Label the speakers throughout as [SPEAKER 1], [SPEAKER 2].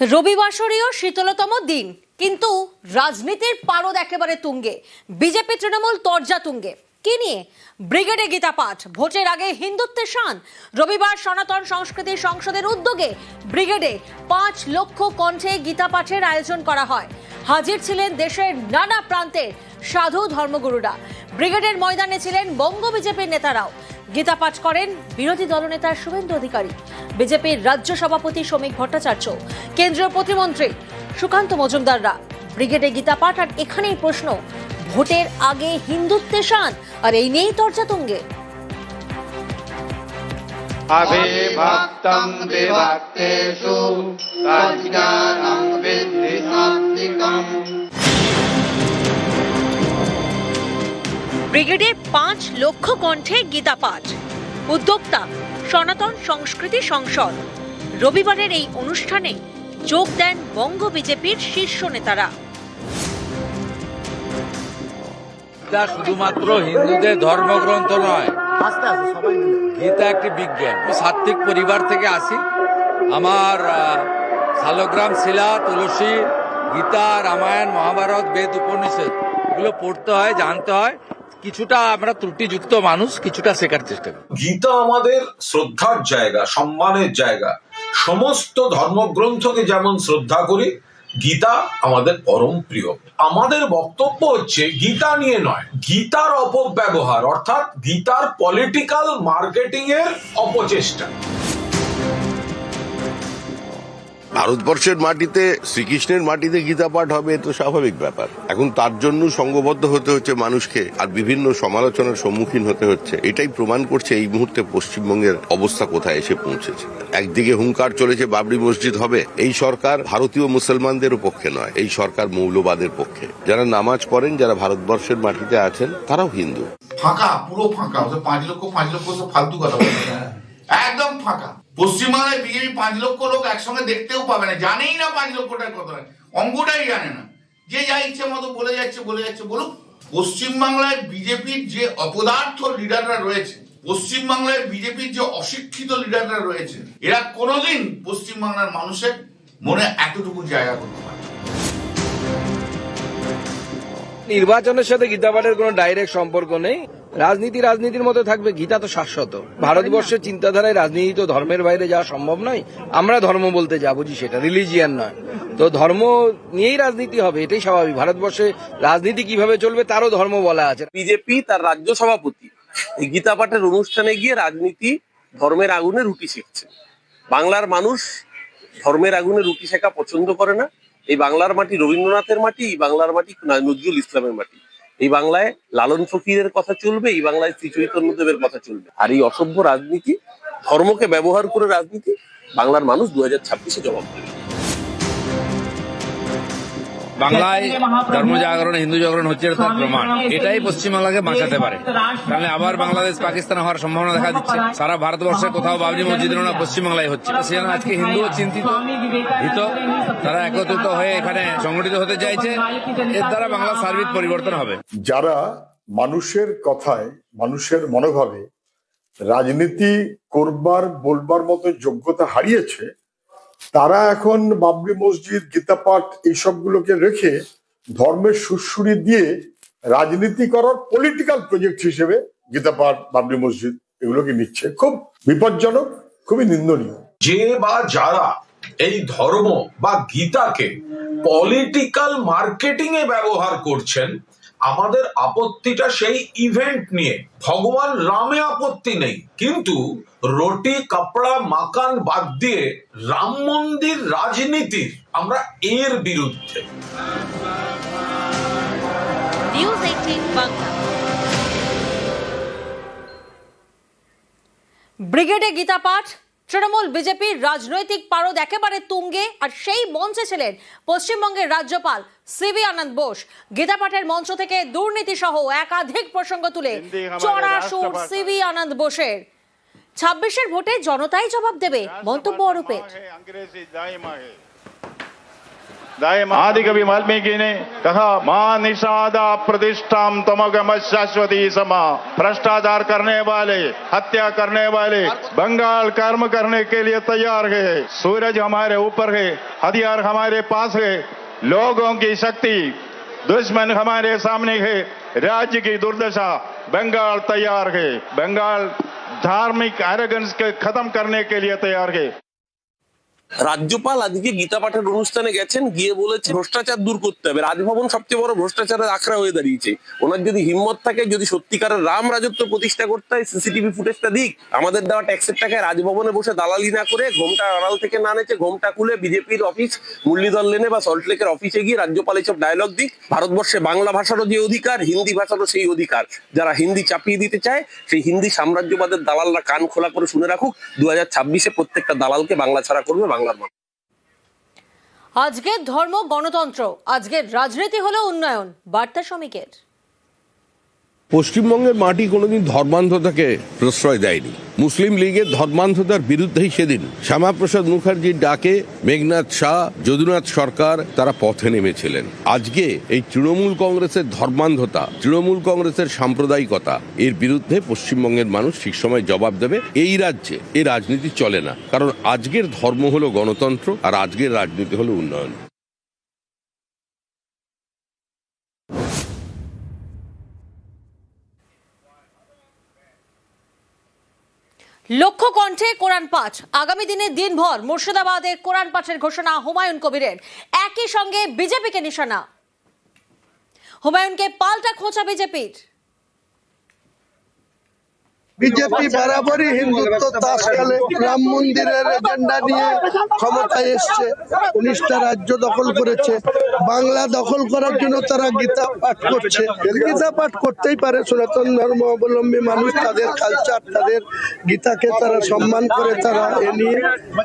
[SPEAKER 1] রবিবাসরীয় শীতলতম দিন কিন্তু রাজনীতির পারদ একেবারে তুঙ্গে। বিজেপি তৃণমূল তর্জা তুঙ্গে। কি নিয়ে? ব্রিগেডে গীতা পাঠ ভোটের আগে হিন্দুত্বের শান। রবিবার সনাতন সংস্কৃতি সংসদের উদ্যোগে ব্রিগেডে পাঁচ লক্ষ কণ্ঠে গীতা পাঠের আয়োজন করা হয়। হাজির ছিলেন দেশের নানা প্রান্তের সাধু ধর্মগুরুরা। ব্রিগেডের ময়দানে ছিলেন বঙ্গ বিজেপির নেতারাও। গীতা পাঠ করেন বিরোধী দলনেতা শুভেন্দু অধিকারী, বিজেপির রাজ্য সভাপতি শ্রমিক ভট্টাচার্য, কেন্দ্রীয় প্রতিমন্ত্রী সুকান্ত মজুমদাররা। ব্রিগেডে গীতা পাঠ আর এখানেই প্রশ্ন ভোটের আগে হিন্দুত্বে শান আর এই নিয়েই তর্জা তুঙ্গে
[SPEAKER 2] अभिभक्तं विभक्तेषु तज्ज्ञानं विद्धि सात्विकम्
[SPEAKER 1] ব্রিগেডে পাঁচ লক্ষ কণ্ঠে গীতা পাঠ উদ্যোক্তা সনাতন সংস্কৃতি সংসদ রবিবারের এই অনুষ্ঠানে যোগ দেন বঙ্গ বিজেপির শীর্ষ নেতারা
[SPEAKER 3] গীতা শুধুমাত্র হিন্দুদের ধর্মগ্রন্থ নয়। গীতা একটি বিজ্ঞান। সাত্বিক পরিবার থেকে আসি। আমার শালগ্রাম শিলা, তুলসী, গীতা, রামায়ণ, মহাভারত, বেদ, উপনিষদ, এগুলো পড়তে হয়, জানতে হয়। কিছুটা আমরা ত্রুটিযুক্ত মানুষ, কিছুটা শেখার চেষ্টা করি।
[SPEAKER 4] গীতা আমাদের শ্রদ্ধার জায়গা, সম্মানের জায়গা। সমস্ত ধর্মগ্রন্থকে যেমন শ্রদ্ধা করি গীতা আমাদের পরম প্রিয়। আমাদের বক্তব্য হচ্ছে গীতা নিয়ে নয়, গীতার অপব্যবহার, অর্থাৎ গীতার পলিটিক্যাল মার্কেটিং এর অপচেষ্টা।
[SPEAKER 5] ভারতবর্ষের মাটিতে, শ্রীকৃষ্ণের মাটিতে গীতা পাঠ হবে তো স্বাভাবিক ব্যাপার। এখন তার জন্য সংঘবদ্ধ হতে হচ্ছে মানুষকে, আর বিভিন্ন সমালোচনার সম্মুখীন হতে হচ্ছে। এটাই প্রমাণ করছে এই মুহূর্তে পশ্চিমবঙ্গের অবস্থা কোথায় এসে পৌঁছেছে। একদিকে হুঙ্কার চলেছে বাবরি মসজিদ হবে, এই সরকার ভারতীয় মুসলমানদের পক্ষে নয়, এই সরকার মৌলবাদের পক্ষে। যারা নামাজ পড়েন, যারা ভারতবর্ষের মাটিতে আছেন, তারাও হিন্দু।
[SPEAKER 6] ফাঁকা, পুরো ফাঁকা পাঁচ লক্ষ পাঁচ লক্ষ ফালতু কথা একদম ফাঁকা। পশ্চিমবাংলায় বিজেপি পাঁচ লক্ষ লোক একসঙ্গে দেখতেও পাবে না। জানেই না পাঁচ লক্ষটার কত অঙ্কটাই জানে না। যে যা ইচ্ছে মতো বলে যাচ্ছে বলে যাচ্ছে, বলুক। পশ্চিমবাংলায় বিজেপির যে অপদার্থ লিডাররা রয়েছে, পশ্চিমবাংলায় বিজেপির যে অশিক্ষিত লিডাররা রয়েছে, এরা কোনোদিন পশ্চিমবাংলার মানুষের মনে এতটুকু জায়গা করতে পারে
[SPEAKER 7] নির্বাচনের সাথে গীতা পাঠের কোনো ডাইরেক্ট সম্পর্ক নেই। রাজনীতি রাজনীতির মতো থাকবে গীতা তো শাশ্বত। ভারতবর্ষের চিন্তাধারায় রাজনীতি তো ধর্মের বাইরে যাওয়া সম্ভব নয় আমরা ধর্ম বলতে যা বুঝি সেটা রিলিজিয়ান নয়। তো ধর্ম নিয়েই রাজনীতি হবে এটাই স্বাভাবিক। ভারতবর্ষে রাজনীতি কীভাবে চলবে তারও ধর্ম বলা আছে।
[SPEAKER 8] বিজেপি তার রাজ্য সভাপতি এই গীতা পাঠের অনুষ্ঠানে গিয়ে রাজনীতি ধর্মের আগুনে রুটি শিখছে। বাংলার মানুষ ধর্মের আগুনে রুটি শেখা পছন্দ করে না। এই বাংলার মাটি রবীন্দ্রনাথের মাটি বাংলার মাটি নজরুল ইসলামের মাটি। এই বাংলায় লালন ফকিরের কথা চলবে, এই বাংলায় শ্রী চৈতন্যদেবের কথা চলবে। আর এই অসভ্য রাজনীতি, ধর্মকে ব্যবহার করে রাজনীতি, বাংলার মানুষ দু হাজার ছাব্বিশে জবাব দেবে।
[SPEAKER 3] বাংলায় ধর্ম জাগরণ হিন্দু জাগরণ হচ্ছে তার প্রমাণ। এটাই পশ্চিমবাংলাকে বাঁচাতে পারে। তাহলে আবার বাংলাদেশ পাকিস্তান হওয়ার সম্ভাবনা দেখা দিচ্ছে। সারা ভারতবর্ষে কোথাও বাবরি মসজিদ না পশ্চিমবাংলায় হচ্ছে সেজন্য আজকে হিন্দুও চিন্তিত। ভীত। তারা একত্রিত হয়ে এখানে সংগঠিত হতে চাইছে। এর দ্বারা বাংলার সার্বিক পরিবর্তন হবে।
[SPEAKER 9] যারা মানুষের কথায় মানুষের মনোভাবে রাজনীতি করবার বলবার মতো যোগ্যতা হারিয়েছে তারা এখন বাবরি মসজিদ, গীতাপাঠ এইসবগুলোকে রেখে ধর্মের সুরসুরি দিয়ে রাজনীতি করার পলিটিক্যাল প্রজেক্ট হিসেবে গীতাপাঠ, বাবরি মসজিদ এগুলোকে নিচ্ছে। খুব বিপজ্জনক, খুবই নিন্দনীয়।
[SPEAKER 4] যে বা যারা এই ধর্ম বা গীতাকে পলিটিক্যাল মার্কেটিং এ ব্যবহার করছেন আমাদের আপত্তিটা সেই ইভেন্ট নিয়ে। ভগবান রামে আপত্তি নেই। কিন্তু রুটি কাপড়া মাকান বাদ দিয়ে রাম মন্দির রাজনীতির আমরা এর বিরুদ্ধে।
[SPEAKER 1] ব্রিগেডে গীতা পাঠ তৃণমূল বিজেপির রাজনৈতিক পারদ একেবারে তুঙ্গে আর সেই মঞ্চে ছিলেন পশ্চিমবঙ্গের রাজ্যপাল সিবি আনন্দ বোস। গীতাপাঠের মঞ্চ থেকে দুর্নীতি সহ একাধিক প্রসঙ্গ তুলে চড়া সুর সিবি আনন্দ বোসের। ছাব্বিশের ভোটে জনতাই জবাব দেবে মন্তব্য অরূপের
[SPEAKER 2] अंग्रेज़ी दाई मांगे
[SPEAKER 10] दाई आदि कवि वाल्मीकि ने कहा माँ निषादा प्रतिष्ठाम तमगम शाश्वती समा भ्रष्टाचार करने वाले हत्या करने वाले बंगाल कर्म करने के लिए तैयार है सूरज हमारे ऊपर है हथियार हमारे पास है लोगों की शक्ति दुश्मन हमारे सामने है राज्य की दुर्दशा बंगाल तैयार है बंगाल धार्मिक एरोगेंस के खत्म करने के लिए तैयार है
[SPEAKER 8] রাজ্যপাল আজকে গীতা পাঠের অনুষ্ঠানে গেছেন, গিয়ে বলেছে ভ্রষ্টাচার দূর করতে হবে। রাজভবন সবচেয়ে বড় ভ্রষ্টাচারের আখড়া হয়ে দাঁড়িয়েছে। ওনার যদি হিম্মত থাকে, যদি সত্যিকারের রাম রাজত্ব প্রতিষ্ঠা করতে হয়, সিসিটিভি ফুটেজটা দিক। আমাদের দেওয়া ট্যাক্সের টাকায় রাজভবনে বসে দালালি না করে ঘোমটা আড়াল থেকে না নেচে ঘোমটা খুলে বিজেপির অফিস, মুরলীধর লেনে বা সল্টলেকের অফিসে গিয়ে রাজ্যপাল এসব ডায়লগ দিক। ভারতবর্ষে বাংলা ভাষারও যে অধিকার, হিন্দি ভাষারও সেই অধিকার। যারা হিন্দি চাপিয়ে দিতে চায়, সেই হিন্দি সাম্রাজ্যবাদের দালালরা কান খোলা করে শুনে রাখুক। দু হাজার ছাব্বিশে প্রত্যেকটা দালালকে বাংলা ছাড়া করবে বাংলার মানুষ
[SPEAKER 1] আজকের ধর্ম গণতন্ত্র আজকের রাজনীতি হলো উন্নয়ন বার্তা শ্রমিকের।
[SPEAKER 5] পশ্চিমবঙ্গের মাটি কোনোদিন ধর্মান্ধতাকে প্রশ্রয় দেয়নি। মুসলিম লীগের ধর্মান্ধতার বিরুদ্ধেই সেদিন শ্যামাপ্রসাদ মুখার্জির ডাকে মেঘনাথ শাহ, যদুনাথ সরকার তারা পথে নেমেছিলেন। আজকে এই তৃণমূল কংগ্রেসের ধর্মান্ধতা, তৃণমূল কংগ্রেসের সাম্প্রদায়িকতা, এর বিরুদ্ধে পশ্চিমবঙ্গের মানুষ ঠিক সময় জবাব দেবে এই রাজ্যে। এই রাজনীতি চলে না, কারণ আজকের ধর্ম হলো গণতন্ত্র আর আজকের রাজনীতি হলো উন্নয়ন।
[SPEAKER 1] লক্ষ্য কণ্ঠে কোরআন পাঠ। আগামী দিনে দিনভর মুর্শিদাবাদে কোরআন পাঠের ঘোষণা হুমায়ুন কবিরের। একই সঙ্গে বিজেপিকে নিশানা। হুমায়ুনকে পাল্টা খোঁচা বিজেপির।
[SPEAKER 11] বিজেপি বরাবরই হিন্দুত্ব তাস খেলে রাম মন্দিরের এজেন্ডা নিয়ে ক্ষমতায় এসছে উনিশটা রাজ্য দখল করেছে। বাংলা দখল করার জন্য তারা গীতা পাঠ করছে। গীতা পাঠ করতেই পারে সনাতন ধর্ম অবলম্বী মানুষ তাদের কালচার তাদের গীতাকে তারা সম্মান করে তারা এ নিয়ে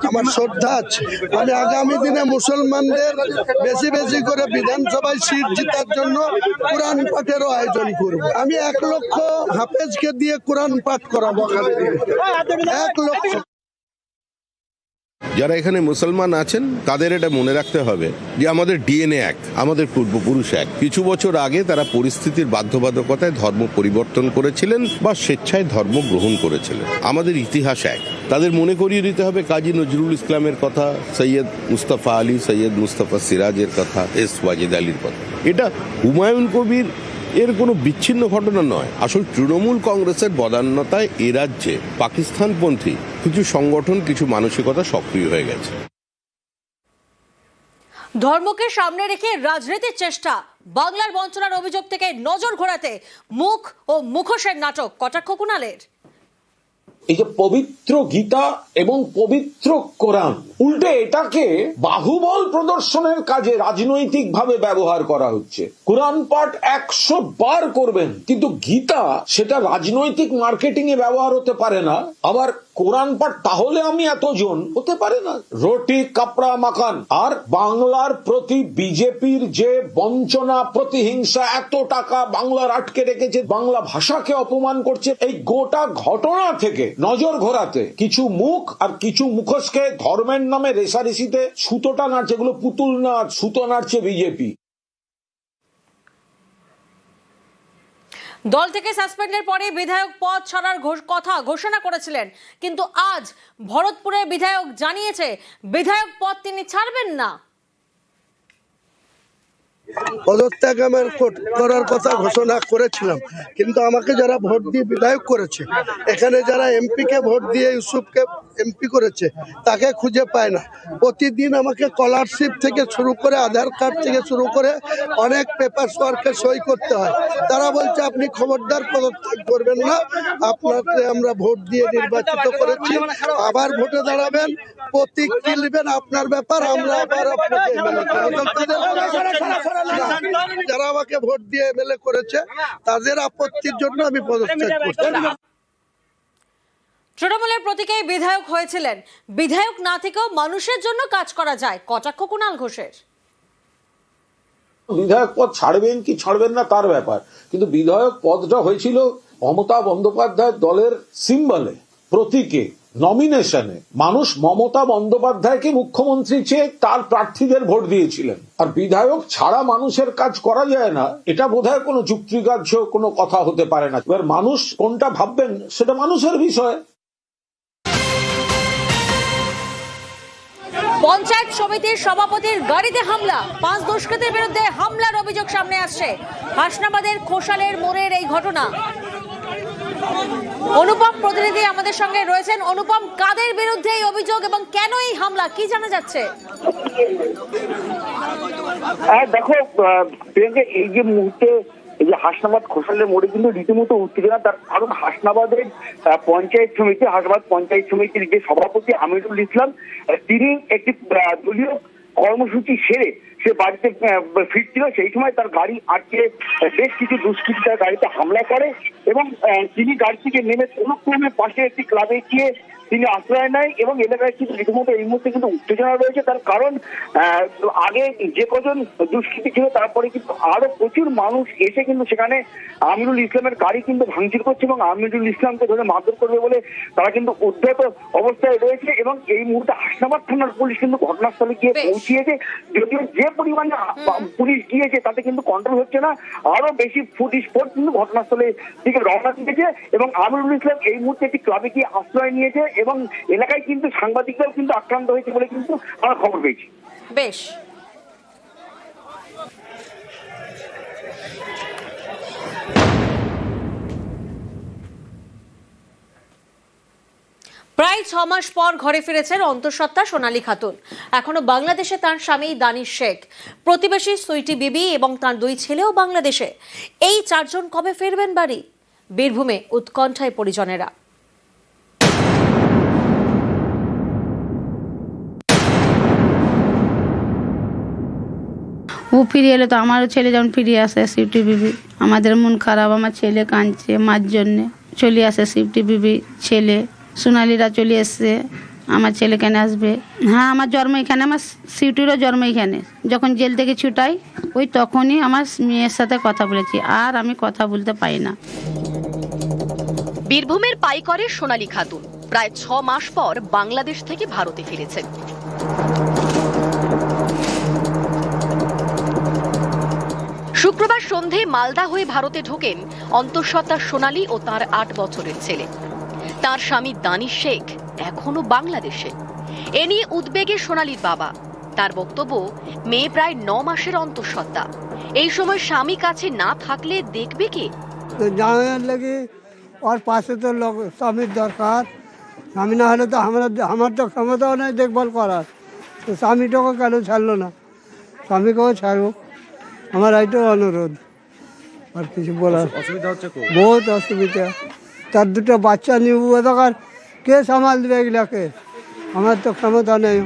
[SPEAKER 11] আমার শ্রদ্ধা আছে। আমি আগামী দিনে মুসলমানদের বেশি বেশি করে বিধানসভায় সিট জেতার জন্য কোরআন পাঠেরও আয়োজন করব। আমি এক লক্ষ হাফেজকে দিয়ে কোরআন পাঠ করাবো আগামী দিনে এক লক্ষ।
[SPEAKER 5] যারা এখানে মুসলমান আছেন তাদের এটা মনে রাখতে হবে যে আমাদের ডিএনএ এক আমাদের পূর্বপুরুষ এক। কিছু বছর আগে তারা পরিস্থিতির বাধ্যবাধকতায় ধর্ম পরিবর্তন করেছিলেন বা স্বেচ্ছায় ধর্ম গ্রহণ করেছিলেন। আমাদের ইতিহাস এক। তাদের মনে করিয়ে দিতে হবে কাজী নজরুল ইসলামের কথা সৈয়দ মুস্তাফা আলী সৈয়দ মুস্তাফা সিরাজের কথা এস ওয়াজেদ আলীর কথা। এটা হুমায়ুন কবির এর কোনো বিচ্ছিন্ন ঘটনা নয়। আসল তৃণমূল কংগ্রেসের বদান্যতায় এ রাজ্যে পাকিস্তানপন্থী কিছু সংগঠন, কিছু মানসিকতা সক্রিয় হয়ে গেছে।
[SPEAKER 1] ধর্মকে সামনে রেখে রাজনীতির চেষ্টা। বাংলার বঞ্চনার অভিযোগ থেকে নজর ঘোরাতে মুখ ও মুখোশের নাটক কটাক্ষ কুণালের।
[SPEAKER 12] এই যে পবিত্র গীতা এবং পবিত্র কোরআন, উল্টে এটাকে বাহুবল প্রদর্শনের কাজে রাজনৈতিক ভাবে ব্যবহার করা হচ্ছে। কোরআন পাঠ একশো বার করবেন, কিন্তু গীতা সেটা রাজনৈতিক মার্কেটিং এ ব্যবহার হতে পারে না। আবার কোরআন পাঠ তাহলে আমি এতজন? হতে পারে না। রুটি, কাপড়া, মাখান। আর বাংলার প্রতি বিজেপির যে বঞ্চনা, প্রতিহিংসা, এত টাকা বাংলার আটকে রেখেছে, বাংলা ভাষাকে অপমান করছে, এই গোটা ঘটনা থেকে, নজর ঘোরাতে, কিছু মুখ আর কিছু মুখোশকে ধর্মের নামে রেশারেশিতে সুতোটা নাড়ছে, এগুলো পুতুল নাচ, সুতো নাড়ছে বিজেপি।
[SPEAKER 1] দল থেকে সাসপেন্ডের পরে বিধায়ক পদ ছাড়ার কথা ঘোষণা করেছিলেন। কিন্তু আজ ভরতপুরের বিধায়ক জানিয়েছে, বিধায়ক পদ তিনি ছাড়বেন না।
[SPEAKER 11] পদত্যাগ আমার করার কথা ঘোষণা করেছিলাম। কিন্তু আমাকে যারা ভোট দিয়ে বিধায়ক করেছে, এখানে যারা এমপি কে ভোট দিয়ে ইউসুফকে এমপি করেছে, তাকে খুঁজে পায় না। প্রতিদিন আমাকে স্কলারশিপ থেকে শুরু করে আধার কার্ড থেকে শুরু করে অনেক পেপার ওয়ার্কে সই করতে হয়। তারা বলছে, আপনি খবরদার, পদত্যাগ করবেন না। আপনাকে আমরা ভোট দিয়ে নির্বাচিত করেছি। আবার ভোটে দাঁড়াবেন। প্রতীক কিনবেন আপনার ব্যাপার আমরা আবার আপনাকে যারা আমাকে ভোট দিয়ে এমএলএ করেছে তাদের আপত্তির জন্য আমি পদত্যাগ করছি।
[SPEAKER 1] তৃণমূলের প্রতীকেই বিধায়ক হয়েছিলেন। বিধায়ক না থেকেও মানুষের জন্য কাজ করা যায়। কটাক্ষ কুণাল ঘোষের।
[SPEAKER 12] বিধায়ক পদ ছাড়বেন কি ছাড়বেন না তার ব্যাপার। কিন্তু বিধায়ক পদটা হয়েছিল মমতা বন্দ্যোপাধ্যায়ের দলের সিম্বলে প্রতীকে। নমিনেশনে মানুষ মমতা বন্দ্যোপাধ্যায়কে মুখ্যমন্ত্রী চেয়ে তার প্রার্থীদের ভোট দিয়েছিলেন। আর বিধায়ক ছাড়া মানুষের কাজ করা যায় না, এটা বোধহয় কোনো যুক্তিগ্রাহ্য, কোনো কথা হতে পারে না। এবার মানুষ কোনটা ভাববেন, সেটা মানুষের বিষয়।
[SPEAKER 1] পঞ্চায়েত সমিতির সভাপতির গাড়িতে হামলা। পাঁচ দুষ্কৃতীর বিরুদ্ধে হামলার অভিযোগ সামনে আসছে। হাসনাবাদের খোসালের মোড়ের এই ঘটনা। অনুপম প্রতিনিধি আমাদের সঙ্গে রয়েছেন। অনুপম, কাদের বিরুদ্ধে এই অভিযোগ এবং কেন এই হামলা? কি জানা যাচ্ছে?
[SPEAKER 5] হ্যাঁ দেখো এই যে মুহূর্তে এই যে হাসনাবাদ খোসালের মোড়ে কিন্তু রীতিমতো উত্তেজনা, তার কারণ হাসনাবাদের পঞ্চায়েত সমিতি, হাসনাবাদ পঞ্চায়েত সমিতির যে সভাপতি আমিরুল ইসলাম তিনি একটি দলীয় কর্মসূচি সেরে সে বাড়িতে ফিরছিল, সেই সময় তার গাড়ি আটকে বেশ কিছু দুষ্কৃতী গাড়িতে হামলা করে এবং তিনি গাড়ি থেকে নেমে কোনো ক্রমে পাশে একটি ক্লাবে গিয়ে তিনি আশ্রয় নেয় এবং এলাকায় কিন্তু রীতিমতো এই মুহূর্তে কিন্তু উত্তেজনা রয়েছে। তার কারণ আগে যে কজন দুষ্কৃতী ছিল তারপরে কিন্তু আরও প্রচুর মানুষ এসে কিন্তু সেখানে আমিরুল ইসলামের গাড়ি কিন্তু ভাঙচুর করছে এবং আমিরুল ইসলামকে ধরে মারধর করবে বলে তারা কিন্তু উদ্ধত অবস্থায় রয়েছে এবং এই মুহূর্তে হাসনাবাদ থানার পুলিশ কিন্তু ঘটনাস্থলে গিয়ে। পৌঁছিয়েছে। যদিও যে পরিমাণে পুলিশ গিয়েছে তাতে কিন্তু কন্ট্রোল হচ্ছে না। আরও বেশি ফুটিশ ফোর্স কিন্তু ঘটনাস্থলে দিকে রওনা দিয়েছে এবং আমিরুল ইসলাম এই মুহূর্তে একটি ক্লাবে গিয়ে আশ্রয় নিয়েছে এবং এলাকায় কিন্তু সাংবাদিকরাও কিন্তু আক্রান্ত হয়েছে বলে কিন্তু আমরা খবর পেয়েছি।
[SPEAKER 1] বেশ। প্রায় ছ মাস পর ঘরে ফিরেছেন অন্তঃসত্ত্বা সোনালী খাতুন। এখনও বাংলাদেশে তার স্বামী দানিশ শেখ। প্রতিবেশী সুইটি বিবি এবং তার দুই ছেলেও বাংলাদেশে। এই চারজন কবে ফিরবেন বাড়ি? বীরভূমে উৎকণ্ঠায় পরিজনেরা।
[SPEAKER 13] ও ফিরে এলে তো আমারও ছেলে যেমন ফিরে আসে সিফটি বিবি। আমাদের মন খারাপ, আমার ছেলে কাঁদছে মার জন্যে। চলে আসে সিফটি বিবি ছেলে। সোনালিরা চলে এসছে, আমার ছেলে কেন আসবে? হ্যাঁ আমার জন্ম এখানে, আমার সিউটিরও জন্ম এখানে। যখন জেল থেকে ছুটাই, ওই তখনই আমার মেয়ের সাথে কথা বলেছি, আর আমি কথা বলতে পারি না।
[SPEAKER 14] বীরভূমের পাইকরে সোনালী খাতুন, প্রায় ছ মাস পর বাংলাদেশ থেকে ভারতে ফিরেছেন। শুক্রবার সন্ধে মালদা হয়ে ভারতে ঢোকেন অন্তঃসত্ত্বা সোনালী ও তার আট বছরের ছেলে। তার স্বামী দানি শেখ এখনও বাংলাদেশে। এ নিয়ে উদ্বেগে সোনালীর বাবা। তার বক্তব্য, মেয়ে প্রায় ন মাসের অন্তঃসত্ত্বা। এই সময় স্বামী কাছে না থাকলে দেখবে কে?
[SPEAKER 15] তো জামাইয়ের লেগে ওর পাশে তো স্বামীর দরকার। স্বামী না হলে তো আমরা, আমার তো ক্ষমতাও দেখভাল করার। তো স্বামীটাকে কেন ছাড়লো না? স্বামীকেও ছাড়ুক। আমার এইটাও অনুরোধ আর কিছু বলার।
[SPEAKER 16] অসুবিধা হচ্ছে
[SPEAKER 15] বহুত অসুবিধা। তার দুটো বাচ্চা নিব দরকার কে সামাল দেবে এগুলাকে? আমার তো ক্ষমতা নেই।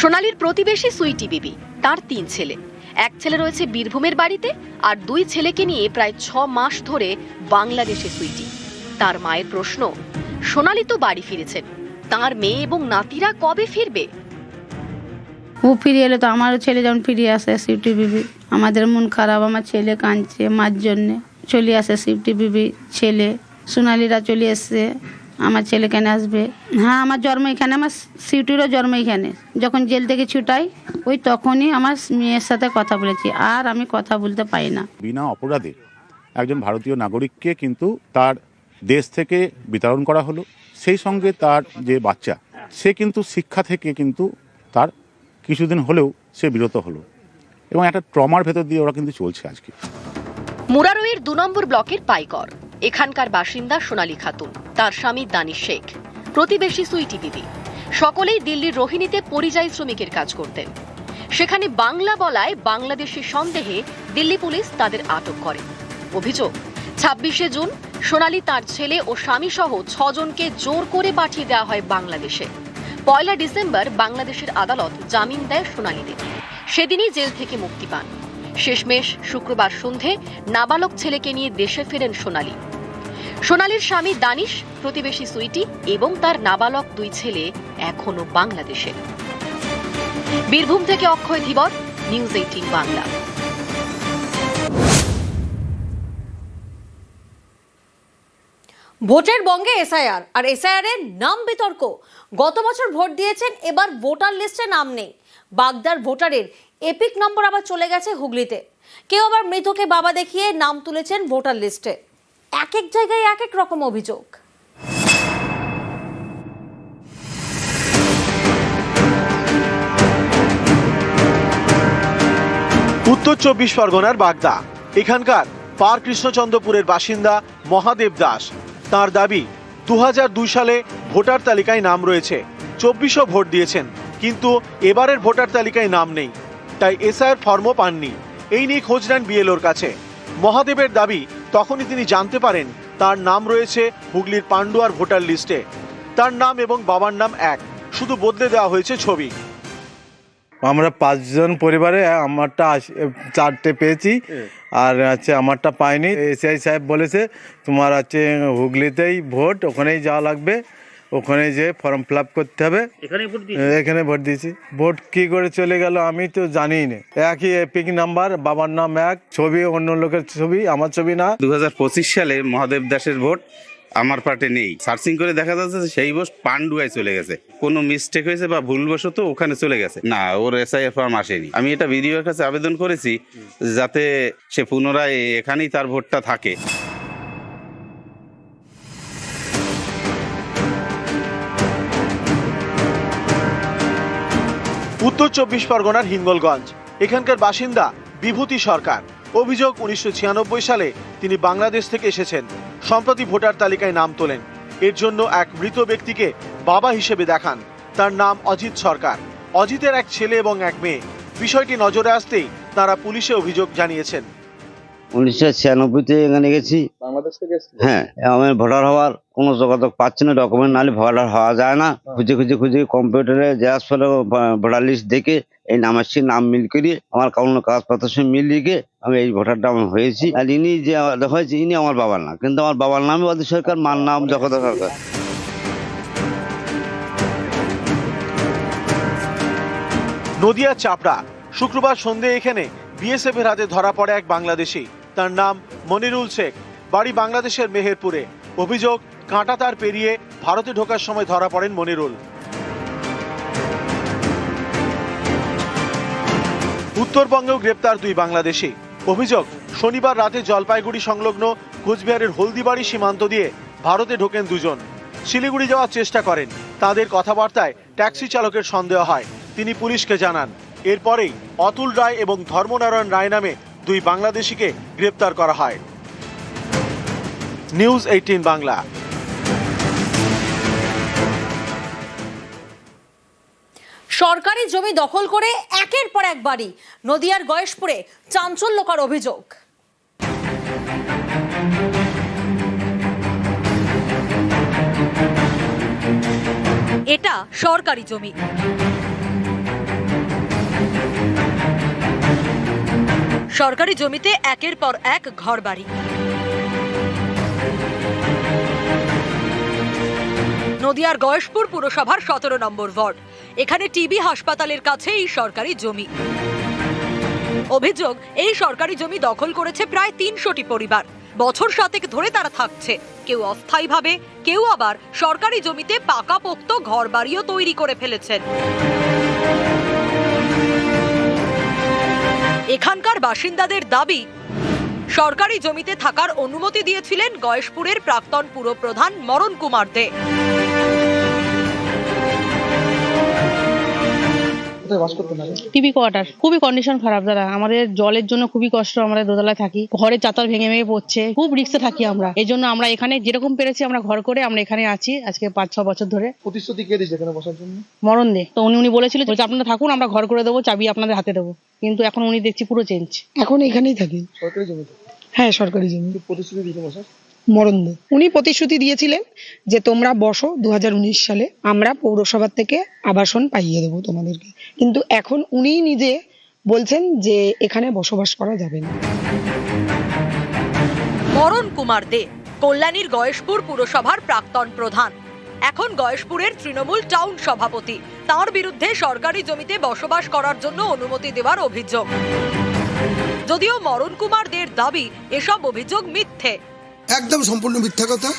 [SPEAKER 14] সোনালীর প্রতিবেশী সুইটি বিবি তার তিন ছেলে। এক ছেলে রয়েছে বীরভূমের বাড়িতে আর দুই ছেলেকে নিয়ে প্রায় ছ মাস ধরে বাংলাদেশে সুইটি। তার মায়ের প্রশ্ন সোনালি তো বাড়ি ফিরেছেন তার মেয়ে এবং নাতিরা কবে ফিরবে?
[SPEAKER 13] ও ফিরে এলে তো আমারও ছেলে যেমন ফিরে আসে সিফটি বিবি। আমাদের মন খারাপ, আমার ছেলে কাঁদছে মার জন্যে। চলে আসে সিফটি বিবি ছেলে। সোনালিরা চলে এসছে, আমার ছেলে কেন আসবে? হ্যাঁ আমার জন্ম এখানে, আমার সিউটিরও জন্ম এখানে। যখন জেল থেকে ছুটাই, ওই তখনই আমার মেয়ের সাথে কথা বলেছি। আর আমি কথা বলতে পারি না।
[SPEAKER 17] বিনা অপরাধে একজন ভারতীয় নাগরিককে কিন্তু তার দেশ থেকে বিতরণ করা হলো। সেই সঙ্গে তার যে বাচ্চা, সে কিন্তু শিক্ষা থেকে কিন্তু তার কিছুদিন হলেও সে বিরত হলো। এবং একটা ট্রমার ভেতর দিয়ে ওরা কিন্তু চলছে আজকে।
[SPEAKER 14] মুরারোয়ের দু নম্বর ব্লকের পাইকর এখানকার বাসিন্দা সোনালী খাতুন, তার স্বামী দানিশ শেখ, প্রতিবেশী সুইটি দিদি। সকলেই দিল্লির রোহিণীতে পরিযায়ী শ্রমিকের কাজ করতেন। সেখানে বাংলা বলায় বাংলাদেশি সন্দেহে দিল্লি পুলিশ তাদের আটক করে। অভিযোগ, ছাব্বিশে জুন সোনালী তার ছেলে ও স্বামী সহ ছজনকে জোর করে পাঠিয়ে দেওয়া হয় বাংলাদেশে। পয়লা ডিসেম্বর বাংলাদেশের আদালত জামিন দেয় সোনালীদের সেদিনই জেল থেকে মুক্তি পান। শেষমেশ শুক্রবার সন্ধে নাবালক ছেলেকে নিয়ে দেশে ফেরেন সোনালি। সোনালির স্বামী দানিশ, প্রতিবেশী সুইটি এবং তার নাবালক দুই ছেলে এখনও বাংলাদেশে। বীরভূম থেকে অক্ষয় ধীবর, নিউজ এইটিন বাংলা।
[SPEAKER 18] ভোটের বঙ্গে এসআইআর, আর এসআইআর এর নাম বিতর্ক। গত বছর ভোট দিয়েছেন, এবার ভোটার লিস্টে নাম নেই। বাগদার ভোটারের এপিক নম্বর আবার চলে গেছে হুগলিতে। কেউ আবার মৃতকে বাবা দেখিয়ে নাম তুলেছেন ভোটার লিস্টে। এক এক জায়গায় এক এক রকম অভিযোগ।
[SPEAKER 19] উত্তর চব্বিশ পরগনার বাগদা। এখানকার পার কৃষ্ণচন্দ্রপুরের বাসিন্দা মহাদেব দাস। তার দাবি দু হাজার দুই সালে ভোটার তালিকায় নাম রয়েছে। চব্বিশও ভোট দিয়েছেন। কিন্তু এবারের ভোটার তালিকায় নাম নেই তাই এসআইয়ের ফর্মও পাননি। এই নিয়ে খোঁজ নেন বিএলওর কাছে। মহাদেবের দাবি তখনই তিনি জানতে পারেন তার নাম রয়েছে হুগলির পান্ডুয়ার ভোটার লিস্টে। তার নাম এবং বাবার নাম এক শুধু বদলে দেওয়া হয়েছে ছবি।
[SPEAKER 20] আমরা পাঁচজন পরিবারে আমারটা চারটে পেয়েছি আর হচ্ছে আমারটা পাইনি। এসআই সাহেব বলেছে তোমার হচ্ছে হুগলিতেই ভোট ওখানেই যাওয়া লাগবে। ওখানে যে ফর্ম ফিল আপ করতে হবে। এখানে ভোট দিয়েছি। ভোট কি করে চলে গেল আমি তো জানি না। একই এপিক নাম্বার বাবার নাম এক ছবি অন্য লোকের ছবি আমার ছবি না।
[SPEAKER 7] দু হাজার পঁচিশ সালে মহাদেব দাসের ভোট আমার পার্টে নেই। সার্চিং করে দেখা যাচ্ছে যে সেই ভোট পান্ডুয়ায় চলে গেছে। কোনো মিস্টেক হয়েছে বা ভুলবশত ওখানে চলে গেছে। না ওর এসআই ফর্ম আসেনি আমি এটা বিডিওর কাছে আবেদন করেছি যাতে সে পুনরায় এখানেই তার ভোটটা থাকে।
[SPEAKER 19] উত্তর চব্বিশ পরগনার হিঙ্গলগঞ্জ। এখানকার বাসিন্দা বিভূতি সরকার। অভিযোগ উনিশশো ছিয়ানব্বই সালে তিনি বাংলাদেশ থেকে এসেছেন। সম্প্রতি ভোটার তালিকায় নাম তোলেন। এর জন্য এক মৃত ব্যক্তিকে বাবা হিসেবে দেখান। তার নাম অজিত সরকার। অজিতের এক ছেলে এবং এক মেয়ে। বিষয়টি নজরে আসতেই তারা পুলিশে অভিযোগ জানিয়েছেন।
[SPEAKER 21] উনিশশো ছিয়ানব্বইতে এখানে গেছি।
[SPEAKER 19] বাংলাদেশ থেকে
[SPEAKER 21] হ্যাঁ আমি ভোটার হওয়ার কোনো যোগাযোগ পাচ্ছি না ডকুমেন্ট নাহলে ভোটার হওয়া যায় না। খুঁজে খুঁজে খুঁজে কম্পিউটারে জেরাক্স ফলে ভোটার লিস্ট দেখে এই নামের সঙ্গে নাম মিল করিয়ে আমার কোনো কাগজপত্রের সঙ্গে মিল লিখে আমি এই ভোটারটা আমি হয়েছি। আর ইনি যে আমার হয়েছে ইনি আমার বাবার নাম কিন্তু আমার বাবার নামই অধীর সরকার মার নাম জগদা সরকার।
[SPEAKER 19] নদিয়া চাপড়া শুক্রবার সন্ধে এখানে বিএসএফ এর হাতে ধরা পড়ে এক বাংলাদেশি। তার নাম মনিরুল শেখ। বাড়ি বাংলাদেশের মেহেরপুরে। অভিযোগ, কাঁটা তার পেরিয়ে ভারতে ঢোকার সময় ধরা পড়েন মনিরুল। উত্তরবঙ্গেও গ্রেপ্তার দুই বাংলাদেশি। অভিযোগ, শনিবার রাতে জলপাইগুড়ি সংলগ্ন কোচবিহারের হলদিবাড়ি সীমান্ত দিয়ে ভারতে ঢোকেন দুজন। শিলিগুড়ি যাওয়ার চেষ্টা করেন। তাদের কথাবার্তায় ট্যাক্সি চালকের সন্দেহ হয়। তিনি পুলিশকে জানান। এরপরেই অতুল রায় এবং ধর্মনারায়ণ রায় নামে দুই বাংলাদেশিকে গ্রেপ্তার করা হয়। News eighteen Bangla.
[SPEAKER 18] সরকারি জমি দখল করে একের পর এক বাড়ি, নদিয়ার গয়েশপুরে চাঞ্চল্যকর অভিযোগ। এটা সরকারি জমি। সরকারি জমিতে একের পর এক ঘরবাড়ি। নদিয়ার গয়েশপুর পুরসভার সতেরো নম্বর ওয়ার্ড। এখানে টিবি হাসপাতালের কাছে এই সরকারি জমি। অভিযোগ, এই সরকারি জমি দখল করেছে প্রায় তিনশোটি পরিবার। বছর সাতেক ধরে তারা থাকছে। কেউ অস্থায়ীভাবে, কেউ আবার সরকারি জমিতে পাকাপোক্ত ঘর বাড়িও তৈরি করে ফেলেছেন। এখানকার বাসিন্দাদের দাবি সরকারি জমিতে থাকার অনুমতি দিয়েছিলেন গয়েশপুরের প্রাক্তন পুরপ্রধান মরণ কুমার দে।
[SPEAKER 22] TV quarter. খুবই কন্ডিশন খারাপ দাদা। আমাদের জলের জন্য খুবই কষ্ট আমরা দোতলায় থাকি। ঘরে চাতাল ভেঙে ভেঙে পড়ছে। খুব রিক্সে থাকি আমরা। এই জন্য আমরা এখানে যেরকম পেরেছি আমরা ঘর করে আমরা এখানে আছি আজকে পাঁচ ছ বছর ধরে।
[SPEAKER 19] প্রতিশ্রুতি কে দিয়েছে এখানে বসার জন্য?
[SPEAKER 22] মরণ দে। তো উনি উনি বলেছিল যে আপনারা থাকুন আমরা ঘর করে দেবো চাবি আপনাদের হাতে দেবো। কিন্তু এখন উনি দেখছি পুরো চেঞ্জ
[SPEAKER 23] এখন এখানেই থাকি।
[SPEAKER 19] সরকারি জমিতে
[SPEAKER 23] হ্যাঁ সরকারি জমি।
[SPEAKER 19] প্রতিশ্রুতি দিয়েছে বসার?
[SPEAKER 23] মরণ দে। উনি প্রতিশ্রুতি দিয়েছিলেন যে তোমরা বসো দুহাজার উনিশ সালে, আমরা পৌরসভার থেকে আবাসন পাইয়ে দেবো তোমাদেরকে। কিন্তু এখন উনি নিজে বলছেন যে এখানে বসবাস করা যাবে না।
[SPEAKER 18] মরণ কুমার দে, কল্যাণীর গয়েশপুর পুরসভার প্রাক্তন প্রধান। এখন গয়েশপুরের তৃণমূল টাউন সভাপতি। তার বিরুদ্ধে সরকারি জমিতে বসবাস করার জন্য অনুমতি দেওয়ার অভিযোগ। যদিও মরণ কুমার দের দাবি, এসব অভিযোগ মিথ্যে।
[SPEAKER 24] একদম সম্পূর্ণ মিথ্যা কথা?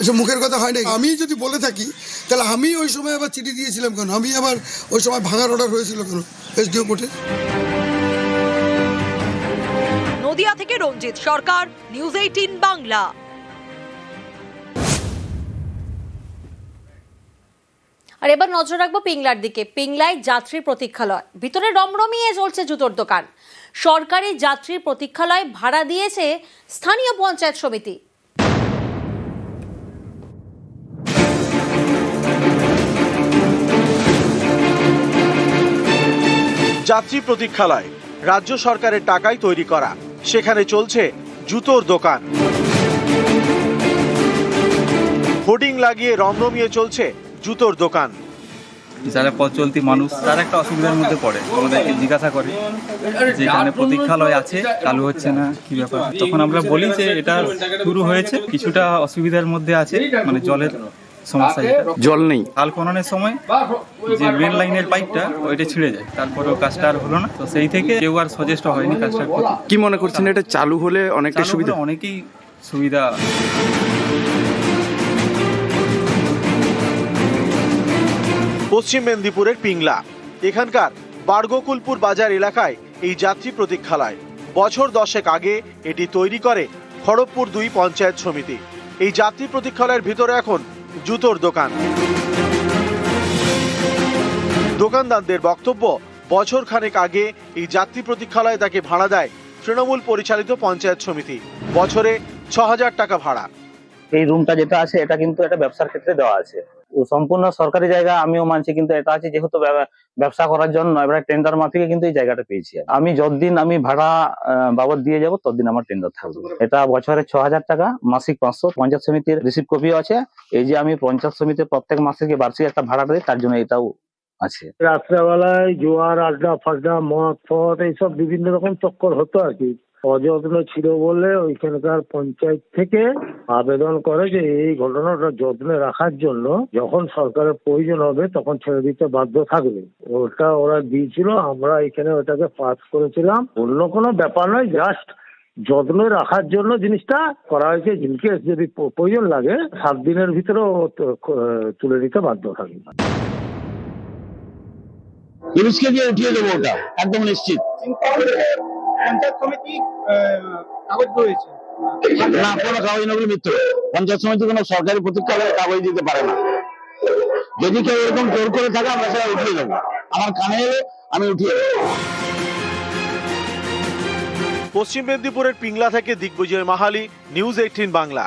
[SPEAKER 11] এসব মুখের কথা হয় না আমি যদি বলে থাকি, তাহলে আমি ওই সময় আবার চিঠি দিয়েছিলাম কেন? আমি আবার ওই সময় ভাঙার অর্ডার হয়েছিল কেন? এসডিও কোর্টে?
[SPEAKER 14] নদিয়া থেকে রঞ্জিত সরকার নিউজ এইটিন বাংলা।
[SPEAKER 1] আর এবার নজর রাখব পিংলার দিকে। পিংলায় যাত্রী প্রতীক্ষালয়। ভিতরে রমরমিয়ে চলছে জুতোর দোকান। সরকারি যাত্রী প্রতীক্ষালয় ভাড়া দিয়েছে স্থানীয় পঞ্চায়েত সমিতি।
[SPEAKER 19] যাত্রী প্রতীক্ষালয়, রাজ্য সরকারের টাকায় তৈরি করা, সেখানে চলছে জুতোর দোকান। হোর্ডিং লাগিয়ে রমরমিয়ে চলছে জুতোর দোকান।
[SPEAKER 18] যারা পথ চলতি মানুষ তারা একটা অসুবিধার মধ্যে পড়ে আমাদেরকে জিজ্ঞাসা করে যে এখানে প্রতীক্ষালয় আছে চালু হচ্ছে না কি ব্যাপার? তখন আমরা বলি যে এটা শুরু হয়েছে কিছুটা অসুবিধার মধ্যে আছে মানে জলের সমস্যা জল নেই। খাল খননের সময় যে রেল লাইনের পাইপটা ওইটা ছিঁড়ে যায় তারপরেও কাজটা আর হলো না। তো সেই থেকে কেউ আর সচেষ্ট হয়নি কাজটা কি মনে করছেন এটা চালু হলে অনেকটা সুবিধা? অনেকেই সুবিধা
[SPEAKER 19] পশ্চিম মেদিনীপুরের পিংলা। এখানকার বার্গকুলপুর বাজার এলাকায় এই যাত্রী প্রতীক্ষালয়। বছর দশেক আগে এটি তৈরি করে খড়গপুর দুই পঞ্চায়েত সমিতি। এই যাত্রী প্রতীক্ষালয়ের ভিতরে এখন জুতোর দোকান। দোকানদারদের বক্তব্য, বছর খানেক আগে এই যাত্রী প্রতীক্ষালয় তাকে ভাড়া দেয় তৃণমূল পরিচালিত পঞ্চায়েত সমিতি। বছরে ছ হাজার টাকা ভাড়া।
[SPEAKER 25] এই রুমটা যেটা আছে, এটা কিন্তু একটা ব্যবসার ক্ষেত্রে দেওয়া আছে। সম্পূর্ণ সরকারি জায়গা, আমিও মানছি, কিন্তু এটা আছে যেহেতু ব্যবসা করার জন্য, এবার টেন্ডার মাফিকে কিন্তু এই জায়গাটা পেয়েছি আমি। যতদিন আমি ভাড়া বাবদ দিয়ে যাব, ততদিন আমার টেন্ডার থাকবে। এটা বছরে ছ হাজার টাকা, মাসিক পাঁচশো। পঞ্চায়েত সমিতির রিসিভ কপিও আছে। এই যে আমি পঞ্চায়েত সমিতির প্রত্যেক মাসে বার্ষিক একটা ভাড়া দিই, তার জন্য এটাও আছে।
[SPEAKER 26] রাত্রেবেলায় জোয়ার, আড্ডা ফাড্ডা, মদ, ফদ, এইসব বিভিন্ন রকম চক্কর হতো আর কি। অযত্ন ছিল বলে ওইখানকার পঞ্চায়েত থেকে আবেদন করে যে এই ঘটনাটা যত্নে রাখার জন্য যখন সরকারের প্রয়োজন হবে তখন ছেড়ে দিতে বাধ্য থাকবে। ওটা ওরা দিয়েছিল, আমরা এখানে ওটাকে পাস করেছিলাম। অন্য কোনো ব্যাপার নয় জাস্ট যত্নে রাখার জন্য জিনিসটা করা হয়েছে। জিনিসকে যদি প্রয়োজন লাগে, সাত দিনের ভিতরে তুলে নিতে বাধ্য থাকবে।
[SPEAKER 25] পুলিশকে দিয়ে উঠিয়ে দেবো ওটা, একদম নিশ্চিত। না কোনো কাগজ নগর মিত্র পঞ্চায়েত সমিতি কোনো সরকারি প্রতীক্ষালয়ে কাগজ দিতে পারে না। যদি কেউ এরকম জোর করে থাকে আমরা সেটা উঠিয়ে দেবো। আমার কানে এলে আমি উঠিয়ে দেবো।
[SPEAKER 19] পশ্চিম মেদিনীপুরের পিংলা থেকে দিগ্বিজয় মাহালি নিউজ এইটিন বাংলা।